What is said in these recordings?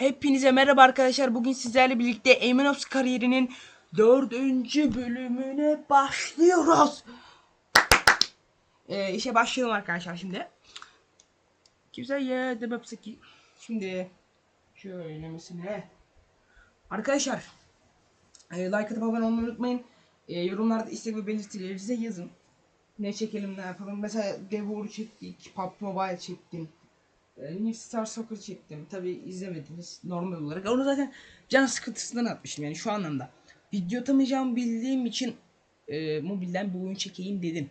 Hepinize merhaba arkadaşlar. Bugün sizlerle birlikte Emin Ops kariyerinin dördüncü bölümüne başlıyoruz. Ee, işe başlayalım arkadaşlar şimdi. Güzel ya de ki. Şimdi şöyle mesela. Arkadaşlar e, like atıp abone olmayı unutmayın. E, yorumlarda istek ve belirtilerinizi yazın. Ne çekelim ne yapalım. Mesela Devur çektik, PUBG Mobile çektim. E, New Star Soccer çektim. Tabi izlemediniz normal olarak. Onu zaten can sıkıntısından atmışım yani şu anlamda. Video atamayacağımı bildiğim için e, mobilden bir oyun çekeyim dedim.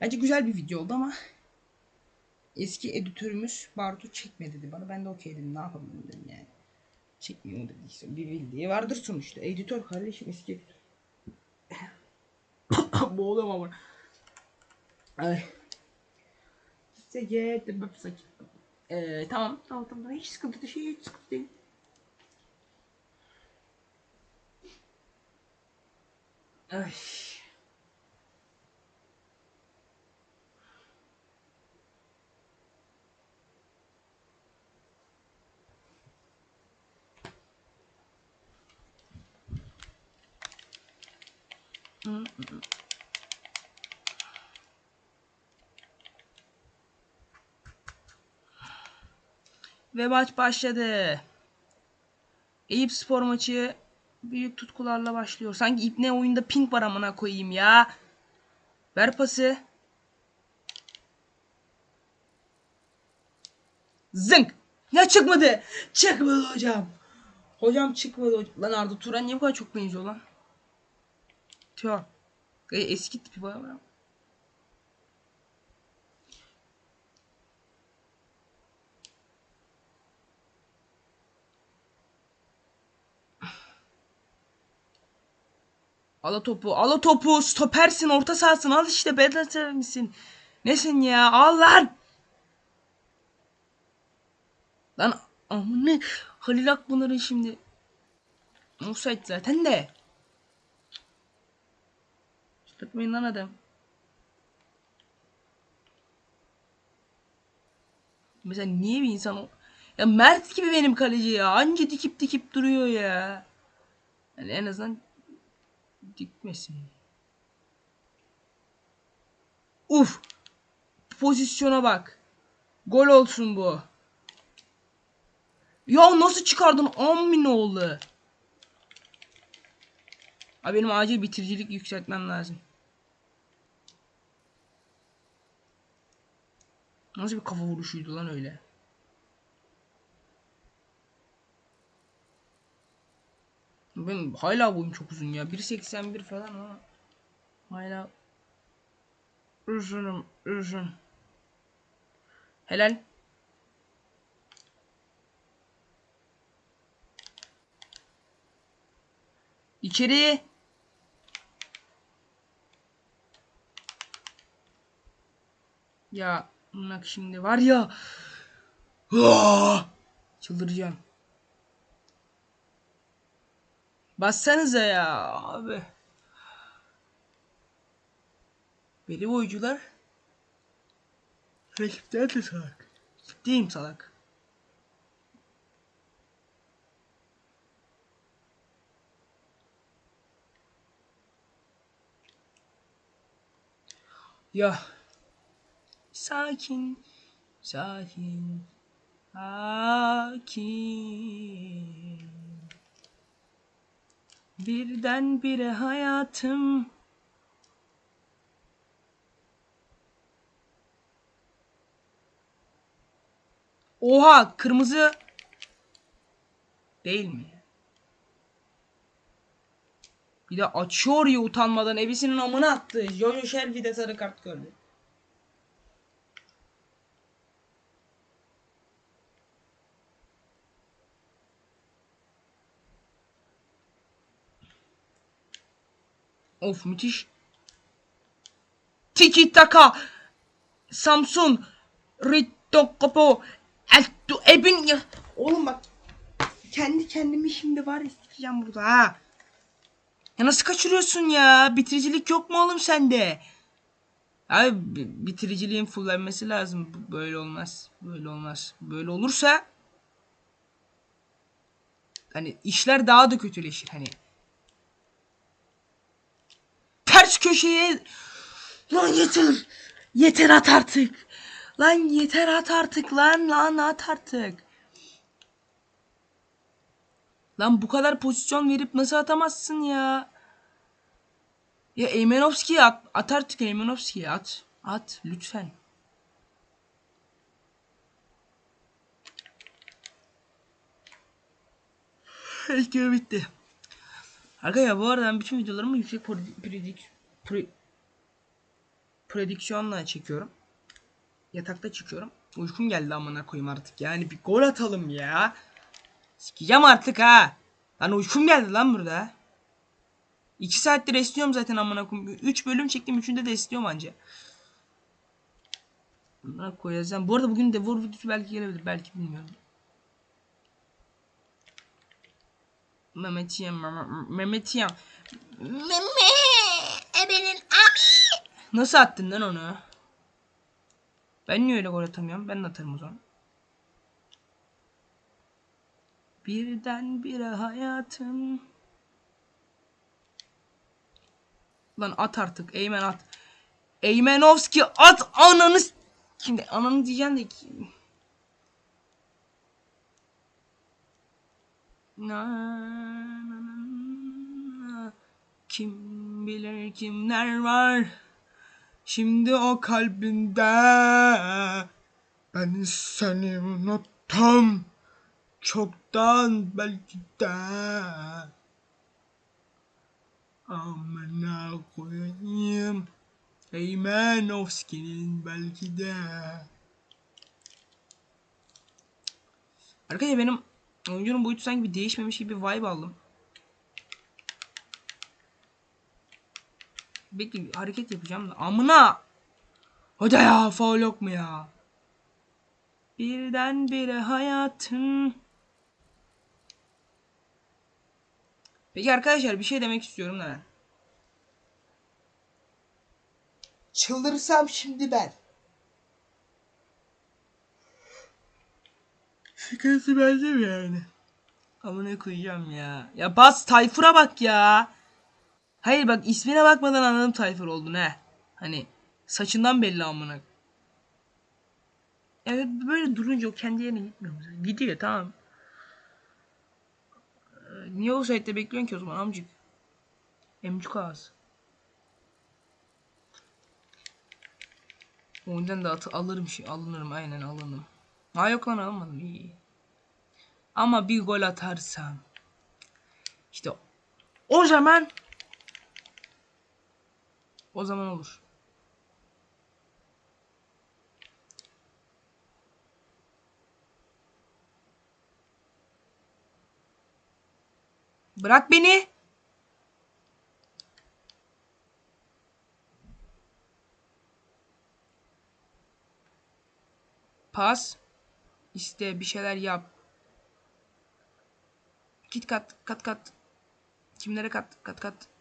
Bence güzel bir video oldu ama eski editörümüz Bartu çekme dedi bana. Ben de okey dedim ne yapalım dedim yani. Çekmiyor dedi işte bir bildiği vardır sonuçta. Editör kardeşim eski editör. Boğuluyorum ama. Ay. İşte yedim saçım. Ee, tamam tamam tamam hiç sıkıntı değil hiç sıkıntı değil. Ay. Ve maç başladı. Eyüp spor maçı büyük tutkularla başlıyor. Sanki ipne oyunda ping var amına koyayım ya. Ver pası. Zınk. Ya çıkmadı. Çıkmadı hocam. Hocam çıkmadı. hocam. Lan Arda Turan niye bu kadar çok benziyor lan? Tüh. E, eski tipi var Ala topu, ala topu, stopersin, orta sahasın, al işte beden misin? Nesin ya? Al lan! Lan amına Halil Akpınar'ın şimdi Offside zaten de. Tutmayın lan adam. Mesela niye bir insan o... Ya Mert gibi benim kaleci ya. Anca dikip dikip duruyor ya. Yani en azından dikmesin. Uf. Pozisyona bak. Gol olsun bu. Ya nasıl çıkardın Amminoğlu? Abi benim acil bitiricilik yükseltmem lazım. Nasıl bir kafa vuruşuydu lan öyle? Ben hala boyum çok uzun ya. 1.81 falan ama hala uzunum uzun. Helal. İçeri. Ya bunlar şimdi var ya. Çıldıracağım. Bassanıza ya abi. Benim oyuncular rakipten de salak. Ciddiyim salak. Ya sakin sakin sakin Birdenbire hayatım Oha kırmızı değil mi? Bir de açıyor ya utanmadan ebisinin amına attı. Jojo Shelby de sarı kart gördü. Of müthiş. Tiki taka. Samsun. Rito kapo. Eltu ebin ya. Oğlum bak. Kendi kendimi şimdi var isteyeceğim burada ha. Ya nasıl kaçırıyorsun ya? Bitiricilik yok mu oğlum sende? Abi bi- bitiriciliğin fullenmesi lazım. Böyle olmaz. Böyle olmaz. Böyle olursa hani işler daha da kötüleşir hani. Ters köşeye lan yeter. Yeter at artık. Lan yeter at artık lan lan at artık. Lan bu kadar pozisyon verip nasıl atamazsın ya? Ya Eymenovski'ye at, at artık Eymenovski'ye at. At lütfen. İlk bitti. Arkadaşlar bu arada ben bütün videolarımı yüksek prodik, predik, pre, prediksiyonla çekiyorum. Yatakta çıkıyorum. Uykum geldi amına koyayım artık. Yani bir gol atalım ya. Sikeceğim artık ha. Lan uykum geldi lan burada. 2 saattir esniyorum zaten amına koyayım. 3 bölüm çektim. Üçünde de esniyorum anca. Amına koyacağım. Bu arada bugün Devor videosu belki gelebilir. Belki bilmiyorum. Mehmetiyem, Mehmetiyem. Meme, ebenin abi. Nasıl attın lan onu? Ben niye öyle gol atamıyorum? Ben de atarım o zaman. Birden bire hayatım. Lan at artık. Eymen at. Eymenovski at ananı. Şimdi ananı diyeceğim de ki. Kim bilir kimler var. Şimdi o kalbinde. Ben seni unuttum. Çoktan belki de. Amına koyayım. Eymenovski'nin belki de. Arkadaşlar benim oyuncunun boyutu sanki bir değişmemiş gibi vibe aldım. Bekle hareket yapacağım da. Amına! Hoca ya faul yok mu ya? Birden bire hayatım. Peki arkadaşlar bir şey demek istiyorum da ben. Çıldırsam şimdi ben. Sıkıntı bende mi yani? Amına koyacağım ya. Ya bas Tayfur'a bak ya. Hayır bak ismine bakmadan anladım Tayfur oldun he. Hani saçından belli amına. Evet böyle durunca o kendi yerine gitmiyor? Gidiyor tamam. Ee, Niye o saatte bekliyorsun ki o zaman amcık? Emcik ağız. Oyundan da atı alırım şey alınırım aynen alınırım. Ha yok lan almadım iyi. Ama bir gol atarsam işte o zaman o zaman olur. Bırak beni. Pas. İste bir şeyler yap. Git kat kat kat. Kimlere kat kat kat.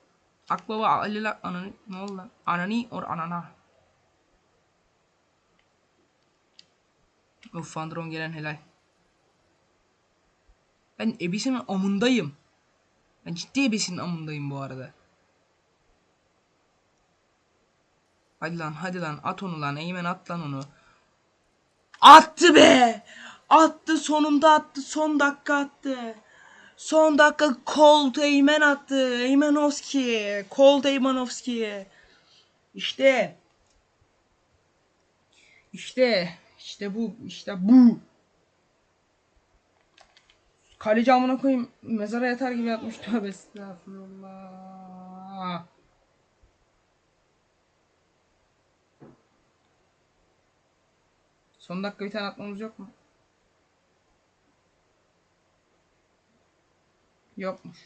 Akbaba Alila ananı ne oldu? Anani or anana. Of Fandron gelen helal. Ben ebesinin amındayım. Ben ciddi ebesinin amındayım bu arada. Hadi lan hadi lan at onu lan. Eymen at lan onu. Attı be! Attı sonunda attı. Son dakika attı. Son dakika Colt Eymen attı. Eymenovski. Colt Eymenovski. İşte. İşte. İşte bu. İşte bu. Kaleci amına koyayım. Mezara yatar gibi yatmış. Tövbe estağfurullah. Son dakika bir tane atmamız yok mu? Yokmuş.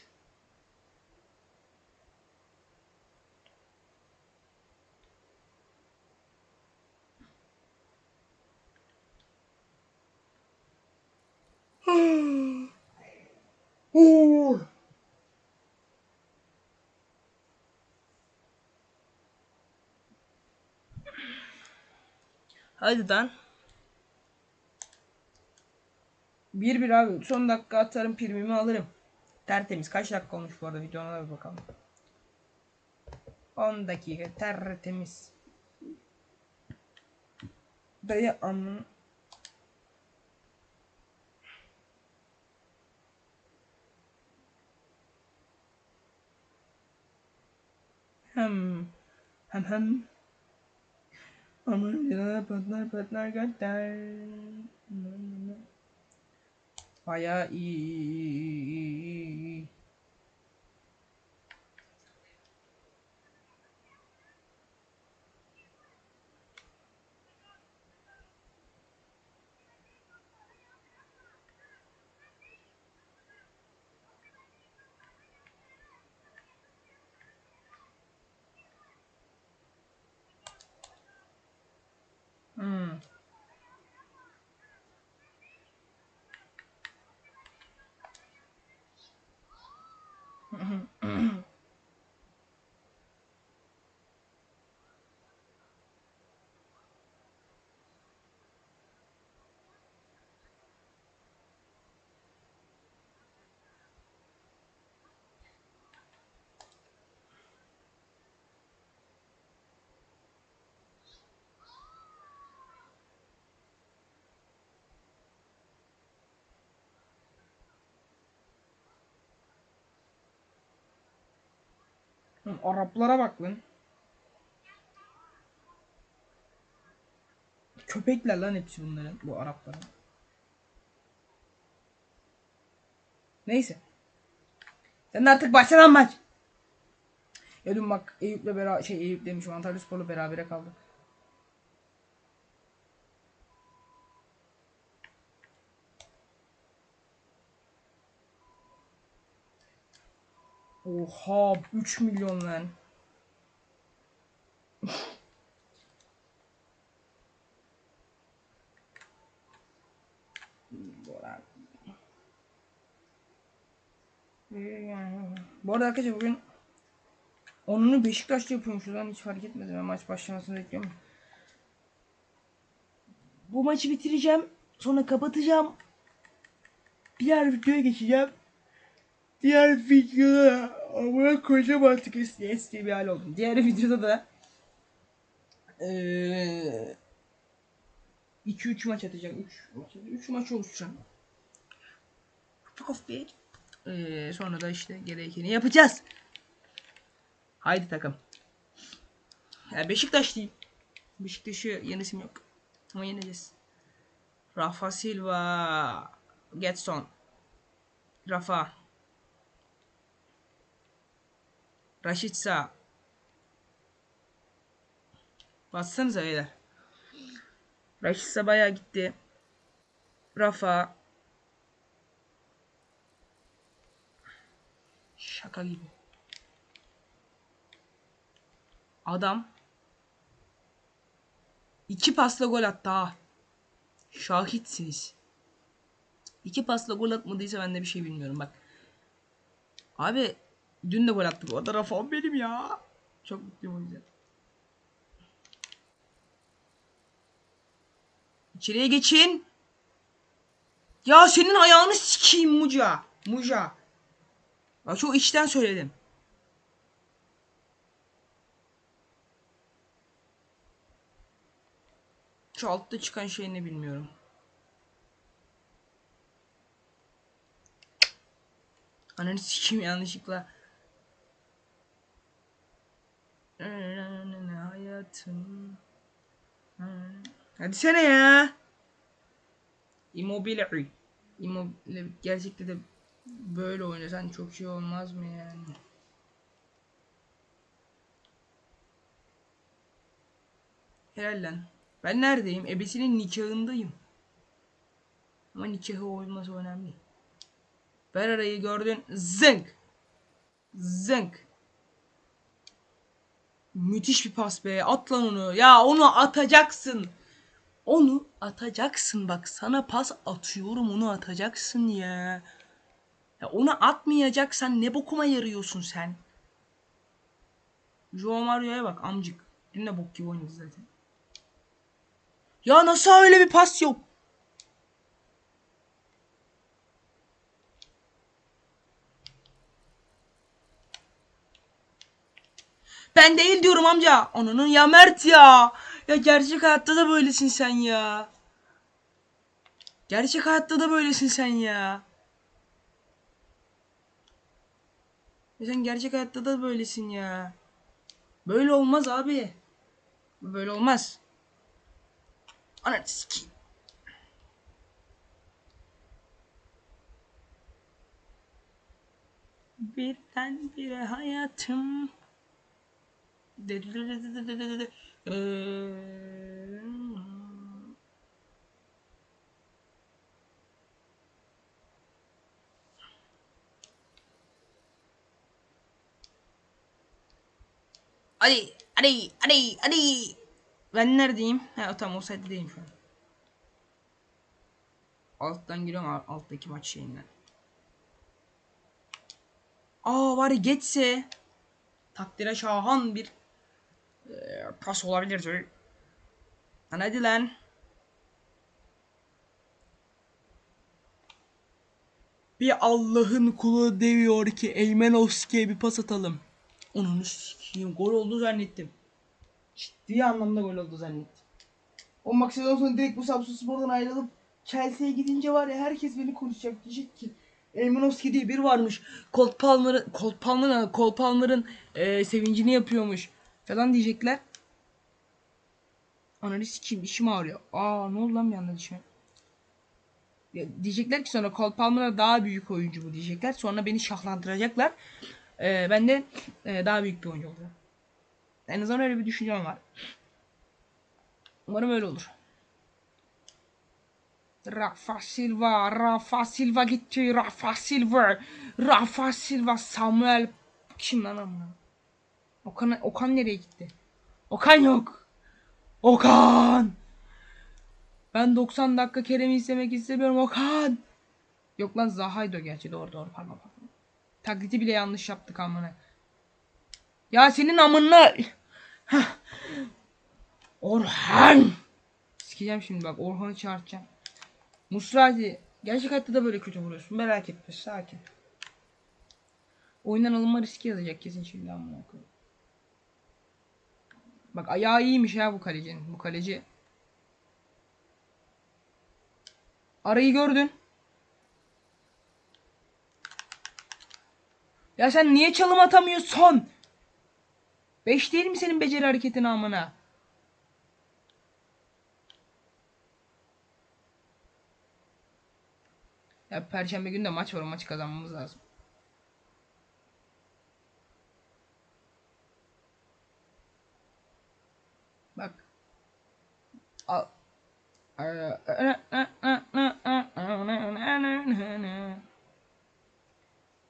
Oo. Hadi lan. Bir bir abi. Son dakika atarım primimi alırım. Tertemiz. Kaç dakika olmuş bu arada videona da bir bakalım. 10 dakika tertemiz. Dayı amın. Hem hem hem Aman ya patlar patlar gönder. Baya iyi, iyi, iyi, iyi. Oğlum Araplara bak lan. Köpekler lan hepsi bunların. Bu Arapların. Neyse. Sen de artık başla lan maç. Ya dün bak Eyüp'le beraber şey Eyüp demişim Antalya Spor'la berabere kaldık. Oha 3 milyon lan. Bu arada arkadaşlar bugün onunu Beşiktaş'ta yapıyormuşuz lan hiç fark etmedim ben maç başlamasını bekliyorum. Bu maçı bitireceğim sonra kapatacağım. Diğer videoya geçeceğim. Diğer videoda amına koyacağım artık eski eski bir hal oldum. Diğer videoda da eee 2-3 maç atacağım. 3 maç, 3 maç oluşacağım. Çok bir. Eee sonra da işte gerekeni yapacağız. Haydi takım. Ya Beşiktaşlıyım. Beşiktaş'ı yenesim yok. Ama yeneceğiz. Rafa Silva. Getson. Rafa. Raşitsa. Bassanıza beyler. Raşitsa bayağı gitti. Rafa. Şaka gibi. Adam iki pasla gol attı ha. Şahitsiniz. İki pasla gol atmadıysa ben de bir şey bilmiyorum bak. Abi dün de gol attı bu arada Rafa'm benim ya. Çok mutluyum o yüzden. İçeriye geçin. Ya senin ayağını sikeyim Muca. Muca. Ya çok içten söyledim. Şu altta çıkan şey ne bilmiyorum. Ananı sikeyim yanlışlıkla. Hayatım. Hadi sene ya. Immobile. Immobile gerçekte de böyle oynasan çok şey olmaz mı yani? Helal lan. Ben neredeyim? Ebesinin nikahındayım. Ama nikahı olması önemli. Ver gördün. Zınk. Zınk. Müthiş bir pas be. At lan onu. Ya onu atacaksın. Onu atacaksın bak. Sana pas atıyorum onu atacaksın ya. Ya onu atmayacaksan ne bokuma yarıyorsun sen? Joe Mario'ya bak amcık. Dün de bok gibi oynadı zaten. Ya nasıl öyle bir pas yok? Ben değil diyorum amca. Onun ya Mert ya. Ya gerçek hayatta da böylesin sen ya. Gerçek hayatta da böylesin sen ya. Ya sen gerçek hayatta da böylesin ya. Böyle olmaz abi. Böyle olmaz. Ananı sikeyim. Birden bir hayatım. Eee, Hadi, hadi, hadi, hadi. Ben neredeyim? Ha tamam o saydayım şu an. Alttan giriyorum al- alttaki maç şeyinden. Aa var ya geçse takdire şahan bir e, pas olabilir. Lan hadi lan. Bir Allah'ın kulu deviyor ki Eymenovski'ye bir pas atalım. Onun sikeyim gol oldu zannettim. Ciddi anlamda gol oldu zannettim. O maçtan sonra direkt bu Samsun Spor'dan ayrılıp Chelsea'ye gidince var ya herkes beni konuşacak diyecek ki Eymenovski diye biri varmış. Colt Palmer'ın Colt Palmer'ın Colt e, sevincini yapıyormuş falan diyecekler. Ananı sikeyim dişim ağrıyor. Aa ne oldu lan bir anda dişime? Diyecekler ki sonra Cole Palmer'a daha büyük oyuncu bu diyecekler. Sonra beni şahlandıracaklar. Ee, ben de e, daha büyük bir oyuncu olacağım. En azından öyle bir düşüncem var. Umarım öyle olur. Rafa Silva, Rafa Silva gitti, Rafa Silva, Rafa Silva, Samuel kim lan amına? Okan, Okan nereye gitti? Okan yok. Okan! Ben 90 dakika Kerem'i izlemek istemiyorum Okan. Yok lan Zahaydo gerçi doğru doğru pardon pardon. Taklidi bile yanlış yaptık amına. Ya senin amınla. Heh. Orhan. Sikeceğim şimdi bak Orhan'ı çağıracağım. Musrati. Gerçek hayatta da böyle kötü vuruyorsun. Merak etme sakin. Oyundan alınma riski yazacak kesin şimdi amına koyayım. Bak ayağı iyiymiş ya bu kalecinin. Bu kaleci. Arayı gördün. Ya sen niye çalım atamıyorsun? 5 değil mi senin beceri hareketin amına? Ya perşembe günü de maç var o maçı kazanmamız lazım. Bak. Al.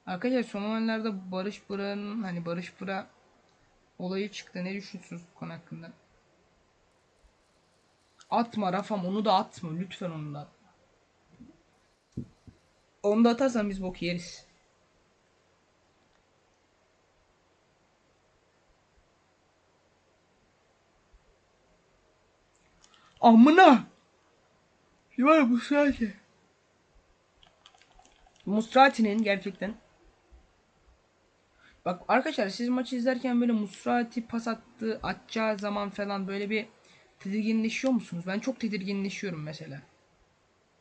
Arkadaşlar son zamanlarda Barış Pıra'nın hani Barış Pıra olayı çıktı. Ne düşünüyorsunuz bu konu hakkında? Atma Rafam onu da atma. Lütfen onu da atma. Onu da atarsan biz bok yeriz. Amına. Var ya Musrati. Musrati'nin gerçekten Bak arkadaşlar siz maçı izlerken böyle Musrati pas attı atacağı zaman falan böyle bir tedirginleşiyor musunuz? Ben çok tedirginleşiyorum mesela.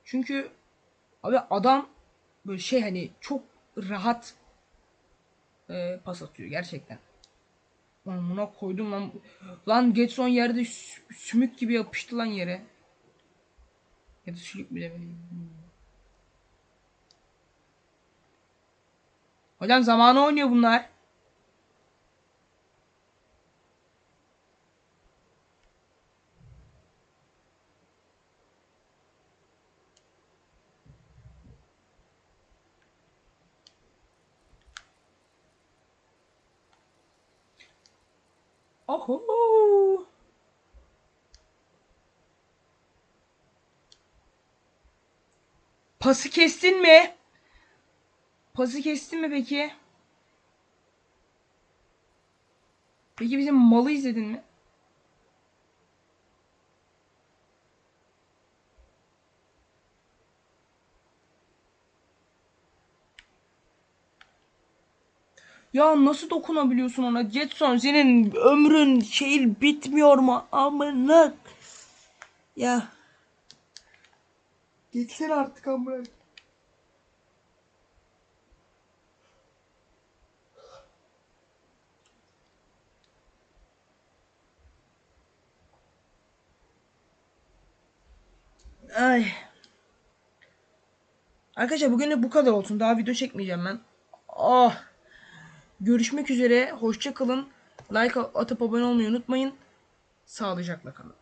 Çünkü abi adam böyle şey hani çok rahat e, pas atıyor gerçekten. Lan buna koydum lan. Lan Getson yerde sü- sümük gibi yapıştı lan yere. Ya da sülük bile. Hocam zamanı oynuyor bunlar. Oho. Pası kestin mi? Pası kestin mi peki? Peki bizim malı izledin mi? Ya nasıl dokunabiliyorsun ona? Jetson senin ömrün şey bitmiyor mu? Amına. Ya. Gitsene artık amına. Ay. Arkadaşlar bugün de bu kadar olsun. Daha video çekmeyeceğim ben. Ah. Görüşmek üzere. Hoşça kalın. Like atıp abone olmayı unutmayın. Sağlıcakla kalın.